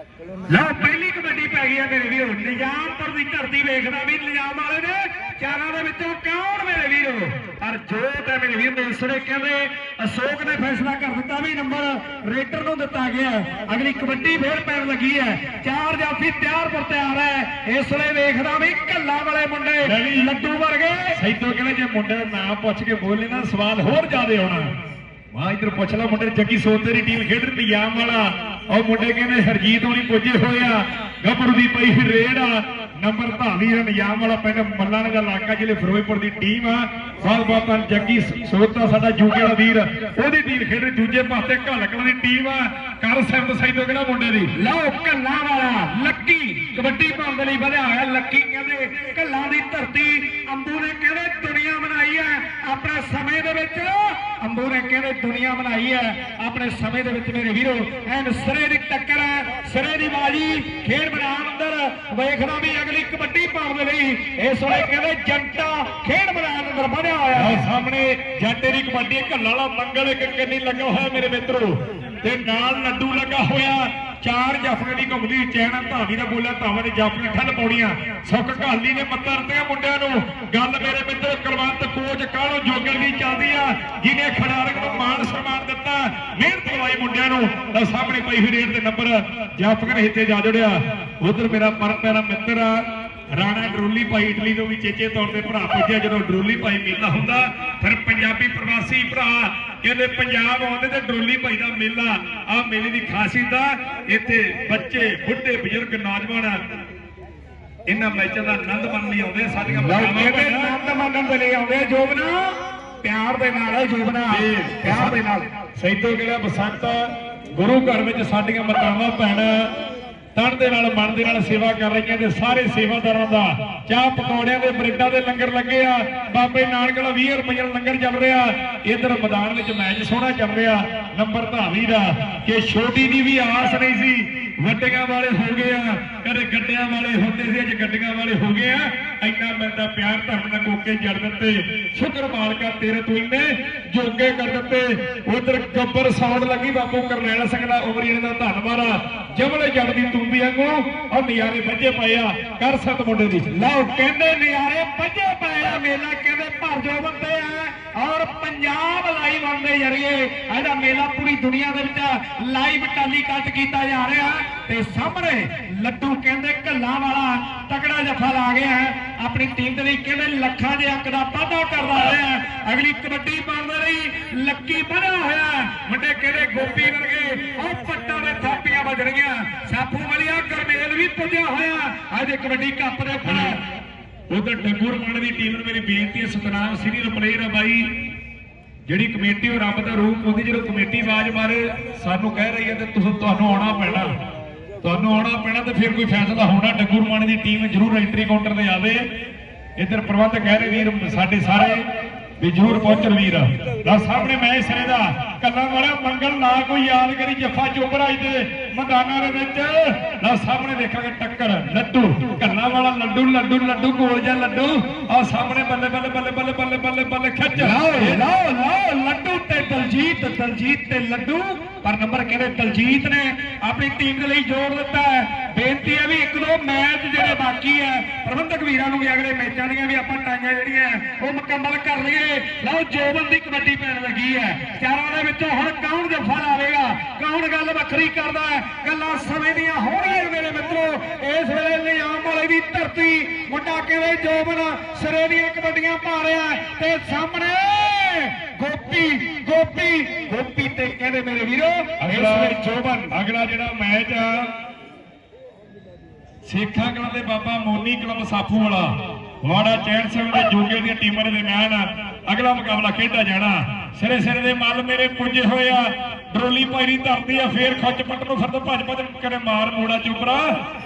ਲਓ ਪਹਿਲੀ ਕਬੱਡੀ ਪੈ ਗਈ ਆ ਮੇਰੇ ਵੀਰੋ। ਨਿਜ਼ਾਮਪੁਰ ਦੀ ਧਰਤੀ ਵੇਖਦਾ ਵੀ ਨਿਜ਼ਾਮ ਵਾਲੇ ਨੇ ਚਾਰਾਂ ਦੇ ਵਿੱਚੋਂ ਕੌਣ ਮੇਰੇ ਵੀਰੋ? ਪਰ ਜੋਤ ਹੈ ਮੇਰੇ ਵੀਰ ਨੇ ਕਹਿੰਦੇ ਅਸ਼ੋਕ ਨੇ ਫੈਸਲਾ ਕਰ ਦਿੱਤਾ ਵੀ ਨੰਬਰ ਰੇਟਰ ਨੂੰ ਦਿੱਤਾ ਗਿਆ। ਅਗਲੀ ਕਬੱਡੀ ਫੇਰ ਪੈਣ ਲੱਗੀ ਹੈ। ਚਾਰ ਜਾਫੀ ਤਿਆਰ ਪਰ ਤਿਆਰ ਹੈ। ਇਸ ਵੇਲੇ ਵੇਖਦਾ ਵੀ ਕੱਲਾ ਵਾਲੇ ਮੁੰਡੇ ਲੱਡੂ ਵਰਗੇ। ਸੈਦੋ ਕਹਿੰਦੇ ਜੇ ਮੁੰਡੇ ਦਾ ਨਾਮ ਪੁੱਛ ਕੇ ਬੋਲੇ ਨਾ ਸਵਾਲ ਹੋਰ ਜ਼ਿਆਦੇ ਆਉਣਾ ਵਾਹ ਇਧਰ ਪੁੱਛ ਲੈ ਮੁੰਡੇ ਜੱਗੀ ਸੋਤ ਤੇਰੀ ਟੀਮ ਖੇਡ ਰਹੀ ਨਿਯਾਮ ਵਾਲਾ। ਉਹ ਮੁੰਡੇ ਕਹਿੰਦੇ ਹਰਜੀਤ ਹੋਣੀ ਪੁੱਜੇ ਹੋਏ ਆ। ਗੱਭਰੂ ਦੀ ਪਈ ਰੇਡ ਆ। ਨੰਬਰ ਧਾਵੀ ਦਾ ਵਾਲਾ ਪਿੰਡ ਮੱਲਾਣਾ ਦਾ ਇਲਾਕਾ ਜ਼ਿਲ੍ਹੇ ਫਿਰੋਜ਼ਪੁਰ ਦੀ ਟੀਮ ਆ। ਬਹੁਤ ਬਹੁਤ ਧੰਨ ਜੱਗੀ ਸੋਤਾ ਸਾਡਾ ਯੂਕੇ ਵਾਲਾ ਵੀਰ। ਉਹਦੀ ਟੀਮ ਖੇਡ ਰਹੀ, ਦੂਜੇ ਪਾਸੇ ਘਲਕਲ ਦੀ ਟੀਮ ਆ। ਕਰ ਸਿਮਤ ਸੈਦੋ ਕਿਹੜਾ ਮੁੰਡੇ ਦੀ? ਲਓ ਕੱਲਾ ਵਾਲਾ, ਲੱਕੀ। ਕਬੱਡੀ ਪਾਉਣ ਲਈ ਵਧਿਆ ਹੋਇਆ, ਲੱਕੀ ਕਹਿੰਦੇ ਕੱਲਾਂ ਦੀ ਧਰਤੀ ਅੰਬੂ ਨੇ ਕਹਿੰਦੇ ਦੁਨੀਆ ਬਣਾਈ ਹੈ। ਆਪਣੇ ਸਮੇਂ ਦੇ ਵਿੱਚ ਅੰਬੂ ਨੇ ਕਹਿੰਦੇ ਦੁਨੀਆ ਬਣਾਈ ਹੈ। ਆਪਣੇ ਸਮੇਂ ਦੇ ਵਿੱਚ ਮੇਰੇ ਵੀਰੋ, ਐਨ ਸਿਰੇ ਦੀ ਟੱਕਰ ਹੈ। ਸਿਰੇ ਦੀ ਬਾਜੀ, ਖੇਡ ਮੈਦਾਨ ਅੰਦਰ ਵੇਖਣਾ ਵੀ ਅਗਲੀ ਕਬੱਡੀ ਪਾਉਣ ਦੇ ਲਈ ਇਸ ਵੇਲੇ ਕਹਿੰਦੇ ਜੰਟਾ ਖੇਡ ਮੈਦਾਨ ਅੰਦਰ ਵਧਿਆ ਹੋਇਆ ਹੈ। ਸਾਹਮਣੇ ਜੰਟੇ ਦੀ ਕਬੱਡੀ, ਘੱਲਾ ਵਾਲਾ ਮੰਗਲ ਇੱਕ ਕੰਨੀ ਲੱਗਾ ਹੋਇਆ ਮੇਰੇ ਮਿੱਤਰੋ। ਤੇ ਨਾਲ ਲੱਡੂ ਲੱਗਾ ਹੋਇਆ। ਚਾਰ ਜਾਫਰੇ ਦੀ ਘੁੰਮਦੀ ਚੈਨਾ ਧਾਵੀ ਦਾ ਬੋਲਿਆ, ਧਾਵਾਂ ਦੇ ਜਾਫਰੇ ਠੱਲ ਪਾਉਣੀਆਂ ਸੁੱਖ ਘਾਲੀ ਨੇ ਮੱਤਾਂ ਰਤੀਆਂ ਮੁੰਡਿਆਂ ਨੂੰ। ਗੱਲ ਮੇਰੇ ਮਿੱਤਰ ਕੁਲਵੰਤ ਕੋਚ ਕਾਹਲੋਂ ਜੋਗਰ ਦੀ ਚੱਲਦੀ ਆ, ਜਿਹਨੇ ਖਿਡਾਰਨ ਨੂੰ ਮਾਣ ਸਨਮਾਨ ਦਿੱਤਾ, ਮਿਹਨਤ ਕਰਵਾਈ ਮੁੰਡਿਆਂ ਨੂੰ। ਤਾਂ ਸਾਹਮਣੇ ਪਈ ਹੋਈ ਰੇਡ ਤੇ ਨੰਬਰ ਜਾਫਰ ਹਿੱਤੇ ਜਾ ਜੁੜਿਆ। ਉਧਰ ਮੇਰਾ ਪਰਮ ਪਿਆਰਾ ਮਿੱਤਰ ਆ, ਰਾਣਾ ਡਰੋਲੀ ਭਾਈ ਇਟਲੀ ਤੋਂ ਵੀ ਚੇਚੇ ਤੌਰ ਤੇ ਭਰਾ ਪੁੱਜਿਆ, ਜਦੋਂ ਡਰੋਲੀ ਭਾਈ ਮੇਲਾ ਹੁੰਦਾ, ਫਿਰ ਪੰਜਾਬੀ ਪ੍ਰਵਾਸੀ ਭਰਾ ਕਹਿੰਦੇ ਪੰਜਾਬ ਆਉਂਦੇ ਤੇ ਡਰੋਲੀ ਭਾਈ ਦਾ ਮੇਲਾ ਆ ਮੇਲੇ ਦੀ ਖਾਸੀਅਤ ਆ ਇੱਥੇ ਬੱਚੇ ਬੁੱਢੇ ਬਜ਼ੁਰਗ ਨੌਜਵਾਨ ਇਹਨਾਂ ਮੈਚਾਂ ਦਾ ਆਨੰਦ ਮਾਣਨ ਲਈ ਆਉਂਦੇ ਸਾਡੀਆਂ ਭੈਣਾਂ ਆਨੰਦ ਮੰਨਣ ਦੇ ਲਈ ਆਉਂਦੇ ਜੋਬਨਾ? ਪਿਆਰ ਦੇ ਨਾਲ ਜੋਬਨਾ। ਪਿਆਰ ਦੇ ਨਾਲ। ਸੈਦੋ ਕਿਹੜਾ ਬਸੰਤ ਗੁਰੂ ਘਰ ਵਿੱਚ ਸਾਡੀਆਂ ਮਾਤਾਵਾਂ ਭੈਣਾਂ ਤਨ ਦੇ ਨਾਲ, ਮਨ ਦੇ ਨਾਲ ਸੇਵਾ ਕਰ ਰਹੀਆਂ ਤੇ ਸਾਰੇ ਸੇਵਾਦਾਰਾਂ ਦਾ। ਚਾਹ ਪਕੌੜਿਆਂ ਦੇ ਬ੍ਰੈਡਾਂ ਦੇ ਲੰਗਰ ਲੱਗੇ ਆ। ਬਾਬੇ ਨਾਨਕ ਵਾਲਾ 20 ਰੁਪਏ ਲੰਗਰ ਚੱਲ ਰਿਹਾ। ਇਧਰ ਮੈਦਾਨ ਵਿੱਚ ਮੈਚ ਸੋਹਣਾ ਚੱਲ ਰਿਹਾ। ਨੰਬਰ ਧਾਵੀ ਦਾ, ਕਿ ਛੋਟੀ ਦੀ ਵੀ ਆਸ ਨਹੀਂ ਸੀ। ਵੱਡਿਆਂ ਵਾਲੇ ਹੋ ਗਏ ਆ, ਕਦੇ ਗੱਡਿਆਂ ਵਾਲੇ ਹੁੰਦੇ ਸੀ, ਅੱਜ ਗੱਡੀਆਂ ਵਾਲੇ ਹੋ ਗਏ ਆ। ਇੰਨਾ ਮਿਲਦਾ ਪਿਆਰ ਧਰਮ ਨਾਲ ਕੋਕੇ ਜੜ ਦਿੱਤੇ। ਸ਼ੁਕਰ ਮਾਲਕਾ, ਤੇਰੇ ਤੂੰ ਇੰਨੇ ਜੋਗੇ ਕਰ ਦਿੱਤੇ। ਉਧਰ ਗੱਬਰ ਸਾਉਣ ਲੱਗੀ, ਬਾਪੂ ਕਰਨੈਲ ਸਿੰਘ ਦਾ ਉਮਰੀਨ ਦਾ ਧੰਨਵਾਦ ਆ ਜਮਲੇ ਜੜ ਦੀ ਤੂੰਬੀ ਵਾਂਗੂ ਉਹ ਨਿਆਰੇ ਵੱਜੇ ਪਏ ਆ। ਕਰ ਸਤ ਮੁੰਡੇ ਦੀ। ਲਓ, ਕਹਿੰਦੇ ਨਿਆਰੇ ਵੱਜੇ ਪਏ ਆ। ਮੇਲਾ ਕਹਿੰਦੇ ਭਰ ਜੋ ਬੰਦੇ ਆ। ਔਰ ਪੰਜਾਬ ਲਾਈਵ ਆਉਂਦੇ ਜਰੀਏ ਇਹਦਾ ਮੇਲਾ ਪੂਰੀ ਦੁਨੀਆ ਦੇ ਵਿੱਚ ਲਾਈਵ ਟੈਲੀਕਾਸਟ ਕੀਤਾ ਜਾ ਰਿਹਾ ਤੇ ਸਾਹਮਣੇ ਲੱਡੂ ਕਹਿੰਦੇ ਕੱਲਾ ਵਾਲਾ ਤਕੜਾ ਜੱਫਾ ਲਾ ਗਿਆ ਹੈ। ਆਪਣੀ ਟੀਮ ਦੇ ਲਈ ਕਹਿੰਦੇ ਲੱਖਾਂ ਦੇ ਅੰਕ ਦਾ ਵਾਧਾ ਕਰਦਾ ਹੋਇਆ ਅਗਲੀ ਕਬੱਡੀ ਪਾਉਣ ਦੇ ਲਈ ਲੱਕੀ ਬਣਿਆ ਹੋਇਆ। ਮੁੰਡੇ ਕਹਿੰਦੇ ਗੋਪੀ ਵਰਗੇ ਉਹ ਪੱਟਾਂ ਦੇ ਥਾਪੀਆਂ ਵੱਜਣਗੀਆਂ ਸਾਪੂ ਵਾਲੀਆ ਗਰਮੇਲ ਵੀ ਪੁੱਜਿਆ ਹੋਇਆ ਅੱਜ ਕਬੱਡੀ ਕੱਪ ਦੇ ਉੱਪਰ ਉਧਰ ਡੱਗੂਰ ਮਾਨ ਦੀ ਟੀਮ ਨੂੰ ਮੇਰੀ ਬੇਨਤੀ ਹੈ ਸਤਨਾਮ ਸੀਨੀਅਰ ਪਲੇਅਰ ਆ ਬਾਈ। ਜਿਹੜੀ ਕਮੇਟੀ ਉਹ ਰੱਬ ਦਾ ਰੂਪ ਹੁੰਦੀ, ਜਦੋਂ ਕਮੇਟੀ ਆਵਾਜ਼ ਮਾਰੇ, ਸਾਨੂੰ ਕਹਿ ਰਹੀ ਹੈ ਤੇ ਤੁਸੀਂ ਤੁਹਾਨੂੰ ਆਉਣਾ ਪੈਣਾ। ਤੁਹਾਨੂੰ ਆਉਣਾ ਪੈਣਾ ਤੇ ਫਿਰ ਕੋਈ ਫੈਸਲਾ ਹੋਣਾ। ਡੱਗੂ ਮਾਨ ਦੀ ਟੀਮ ਜ਼ਰੂਰ ਐਂਟਰੀ ਕਾਊਂਟਰ ਤੇ ਆਵੇ। ਇੱਧਰ ਪ੍ਰਬੰਧ ਕਹਿ ਰਹੇ, ਵੀਰ, ਸਾਡੇ ਸਾਰੇ ਵੀ ਜ਼ਰੂਰ ਪਹੁੰਚਣ ਵੀਰ ਦਾ ਸਾਹਮਣੇ ਮੈਚ ਸਿਰੇ ਦਾ ਕੱਲਾ ਵਾਲਾ ਮੰਗਲ ਨਾ ਕੋਈ ਯਾਦ ਕਰੀ ਜੱਫਾ ਚੋਬਰਾ ਦੇ ਮੈਦਾਨਾਂ ਦੇ ਵਿੱਚ। ਨਾ ਸਾਹਮਣੇ ਦੇਖਾਂਗੇ ਟੱਕਰ ਲੱਡੂ ਕੱਲਾ ਵਾਲਾ ਲੱਡੂ ਲੱਡੂ ਲੱਡੂ ਗੋਲ ਜਿਹਾ ਲੱਡੂ। ਆ ਸਾਹਮਣੇ ਬੱਲੇ ਬੱਲੇ ਬੱਲੇ ਬੱਲੇ ਬੱਲੇ ਬੱਲੇ ਬੱਲੇ ਖਿੱਚ। ਲਓ ਲਓ ਲਓ ਲੱਡੂ ਤੇ ਦਲਜੀਤ ਦਲਜੀਤ ਤੇ ਲੱਡੂ। ਪਰ ਨੰਬਰ ਕਹਿੰਦੇ ਦਲਜੀਤ ਨੇ ਆਪਣੀ ਟੀਮ ਦੇ ਲਈ ਜੋੜ ਦਿੱਤਾ ਹੈ। ਬੇਨਤੀ ਹੈ ਵੀ ਇੱਕ ਦੋ ਮੈਚ ਜਿਹੜੇ ਬਾਕੀ ਹੈ, ਪ੍ਰਬੰਧਕ ਵੀਰਾਂ ਨੂੰ ਵੀ ਅਗਲੇ ਮੈਚਾਂ ਦੀਆਂ ਵੀ ਆਪਾਂ ਟਾਈਆਂ ਜਿਹੜੀਆਂ ਉਹ ਮੁਕੰਮਲ ਕਰ ਲਈਏ। ਲਓ, ਜੋਬਨ ਦੀ ਕਬੱਡੀ ਪੈਣ ਲੱਗੀ ਹੈ। ਚਾਰਾਂ ਦੇ ਵਿੱਚੋਂ ਹੁਣ ਕੌਣ ਜੱਫਾ ਲਾਵੇਗਾ? ਕੌਣ ਗੱਲ ਵੱਖਰੀ ਕਰਦਾ ਹੈ? ਗੱਲਾਂ ਸਮੇਂ ਦੀਆਂ ਹੋਣਗੀਆਂ ਮੇਰੇ ਮਿੱਤਰੋ। ਇਸ ਵੇਲੇ ਨਿਯਾਮ ਵਾਲੇ ਦੀ ਧਰਤੀ, ਮੁੰਡਾ ਕਹਿੰਦੇ ਜੋਬਨ ਸਿਰੇ ਦੀਆਂ ਕਬੱਡੀਆਂ ਪਾ ਰਿਹਾ ਤੇ ਸਾਹਮਣੇ ਗੋਪੀ ਗੋਪੀ ਗੋਪੀ ਤੇ ਕਹਿੰਦੇ ਮੇਰੇ ਵੀਰੋ ਅਗਲਾ ਜੋਬਨ। ਅਗਲਾ ਜਿਹੜਾ ਮੈਚ ਆ ਸੇਖਾਂ ਕਲਾਂ ਦੇ ਬਾਬਾ ਮੋਨੀ ਕਲਮ ਸਾਫੂ ਵਾਲਾ। ਵਾੜਾ ਚੈਨ ਸਿੰਘ ਦੇ ਜੋਗੇ ਦੀਆਂ ਟੀਮਾਂ ਦੇ ਦਰਮਿਆਨ ਅਗਲਾ ਮੁਕਾਬਲਾ ਖੇਡਿਆ ਜਾਣਾ। ਸਿਰੇ ਸਿਰੇ ਦੇ ਮੱਲ ਮੇਰੇ ਪੁੱਜੇ ਹੋਏ ਆ। ਡਰੋਲੀ ਪਾਇਰੀ ਧਰਤੀ ਆ, ਫੇਰ ਖੱਚ ਪੱਟ ਨੂੰ ਫਿਰਦ ਭੱਜ ਭੱਜ ਕਰੇ ਮਾਰ ਮੋੜਾ ਚੁਪਰਾ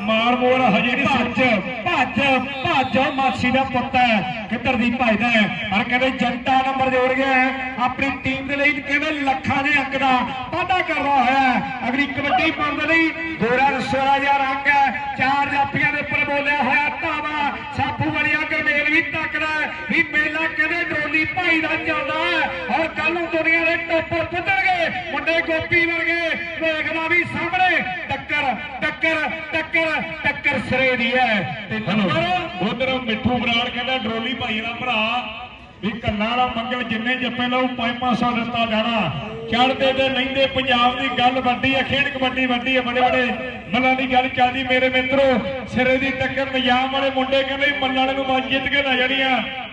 ਮਾਰ ਮੋੜ ਹਜੇ ਨਹੀਂ ਭੱਜ ਭੱਜ ਭੱਜ ਮਾਛੀ ਦਾ ਪੁੱਤ ਹੈ, ਕਿੱਧਰ ਦੀ ਭੱਜਦਾ ਹੈ? ਪਰ ਕਹਿੰਦੇ ਜੰਟਾ ਨੰਬਰ ਜੋੜ ਗਿਆ ਆਪਣੀ ਟੀਮ ਦੇ ਲਈ ਕਹਿੰਦੇ ਲੱਖਾਂ ਦੇ ਅੰਕ ਦਾ ਵਾਧਾ ਕਰਦਾ ਹੋਇਆ ਅਗਲੀ ਕਬੱਡੀ ਪਾਉਣ ਦੇ ਲਈ ਗੋਰਾ ਰਸੋਲਾ ਜਿਹਾ ਰੰਗ ਹੈ। ਚਾਰ ਜਾਪੀਆਂ ਦੇ ਉੱਪਰ ਬੋਲਿਆ ਹੋਇਆ ਧਾਵਾ ਸਾਪੂ ਵਾਲੀਆ ਗਰਮੇਲ ਵੀ ਤੱਕਦਾ ਹੈ ਵੀ ਮੇਲਾ ਕਹਿੰਦੇ ਡੋਲੀ ਭਾਈ ਦਾ ਚੱਲਦਾ ਹੈ। ਔਰ ਕੱਲ ਨੂੰ ਦੁਨੀਆ ਦੇ ਟੋਪਰ ਪੁੱਜਣਗੇ। ਮੁੰਡੇ ਗੋਪੀ ਵਰਗੇ। ਵੇਖਦਾ ਵੀ ਸਾਹਮਣੇ। ਟੱਕਰ ਟੱਕਰ ਟੱਕਰ ਟੱਕਰ ਸਿਰੇ ਦੀ ਹੈ। ਤੇ ਨੰਬਰ ਉਧਰ ਮਿੱਠੂ ਬਰਾੜ ਕਹਿੰਦਾ ਡਰੋਲੀ ਭਾਈ ਦਾ ਭਰਾ। ਵੀ ਕੰਨਾਂ ਵਾਲਾ ਮੰਗਲ ਜਿੰਨੇ ਜੱਫੇ ਲਾਉ 500 ਦਿੱਤਾ ਜਾਣਾ। ਚੜਦੇ ਤੇ ਲੈਂਦੇ, ਪੰਜਾਬ ਦੀ ਗੱਲ ਵੱਡੀ ਹੈ ਖੇਡ ਕਬੱਡੀ ਵੱਡੀ ਹੈ ਬੜੇ ਬੜੇ ਮੱਲਾਂ ਦੀ ਗੱਲ ਚੱਲਦੀ। ਮੇਰੇ ਮਿੱਤਰੋ, ਸਿਰੇ ਦੀ ਟੱਕਰ ਨਿਯਾਮ ਵਾਲੇ ਮੁੰਡੇ ਕਹਿੰਦੇ ਮੱਲਾਂ ਵਾਲੇ ਨੂੰ ਬਾਜ ਜਿੱਤ ਕੇ ਲੈ ਜਾਣੀ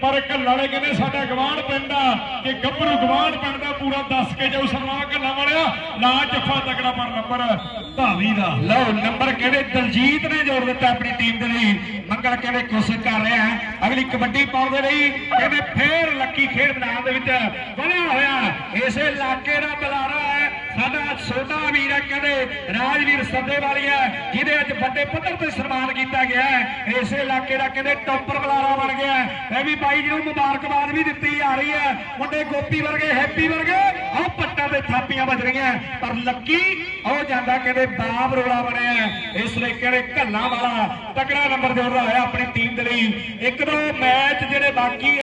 ਪਰ ਕੱਲਾਂ ਵਾਲੇ ਕਹਿੰਦੇ ਸਾਡਾ ਗਵਾਂਢ ਪਿੰਡ ਆ, ਕਿ ਗੱਭਰੂ ਗਵਾਂਢ ਪਿੰਡ ਦਾ ਪੂਰਾ ਦੱਸ ਕੇ ਜਾਊ ਸਰਨਾਮ ਕੱਲਾਂ ਵਾਲਿਆ, ਲਾ ਜੱਫਾ ਤਕੜਾ ਪਰ ਨੰਬਰ ਧਾਵੀ ਦਾ। ਲਓ, ਨੰਬਰ ਕਹਿੰਦੇ ਦਲਜੀਤ ਨੇ ਜੋੜ ਦਿੱਤਾ ਆਪਣੀ ਟੀਮ ਦੇ ਲਈ। ਮੰਗਲ ਕਹਿੰਦੇ ਕੋਸ਼ਿਸ਼ ਕਰ ਰਿਹਾ ਹੈ। ਅਗਲੀ ਕਬੱਡੀ ਪਾਉਣ ਦੇ ਲਈ ਕਹਿੰਦੇ ਫੇਰ ਲੱਕੀ ਖੇਡ ਮੈਦਾਨ ਦੇ ਵਿੱਚ ਬਣਿਆ ਹੋਇਆ। ਇਸੇ ਇਲਾਕੇ ਦਾ ਬੁਲਾਰਾ ਹੈ, ਸਾਡਾ ਛੋਟਾ ਵੀਰ ਹੈ, ਕਹਿੰਦੇ ਰਾਜਵੀਰ ਸੱਦੇ ਵਾਲੀ ਹੈ, ਜਿਹਦੇ ਅੱਜ ਵੱਡੇ ਪੱਧਰ ਤੇ ਸਨਮਾਨ ਕੀਤਾ ਗਿਆ ਹੈ। ਇਸੇ ਇਲਾਕੇ ਦਾ ਕਹਿੰਦੇ ਟੌਪਰ ਬੁਲਾਰਾ ਬਣ ਗਿਆ ਹੈ। ਇਹ ਵੀ ਬਾਈ ਜੀ ਨੂੰ ਮੁਬਾਰਕਬਾਦ ਵੀ ਦਿੱਤੀ ਜਾ ਰਹੀ ਹੈ। ਮੁੰਡੇ ਗੋਪੀ ਵਰਗੇ, ਹੈਪੀ ਵਰਗੇ, ਆਹ ਪੱਟਾਂ ਤੇ ਥਾਪੀਆਂ ਵੱਜ ਰਹੀਆਂ ਪਰ ਲੱਕੀ, ਉਹ ਜਾਂਦਾ ਕਹਿੰਦੇ ਬਾਬ ਰੋਲਾ ਬਣਿਆ ਇਸ ਲਈ ਕਹਿੰਦੇ ਘੱਲਾ ਵਾਲਾ ਤਕੜਾ ਨੰਬਰ ਜੋੜਦਾ ਹੋਇਆ ਆਪਣੀ ਟੀਮ ਦੇ ਲਈ। ਇੱਕ ਦੋ ਮੈਚ ਜਿਹੜੇ ਬਾਕੀ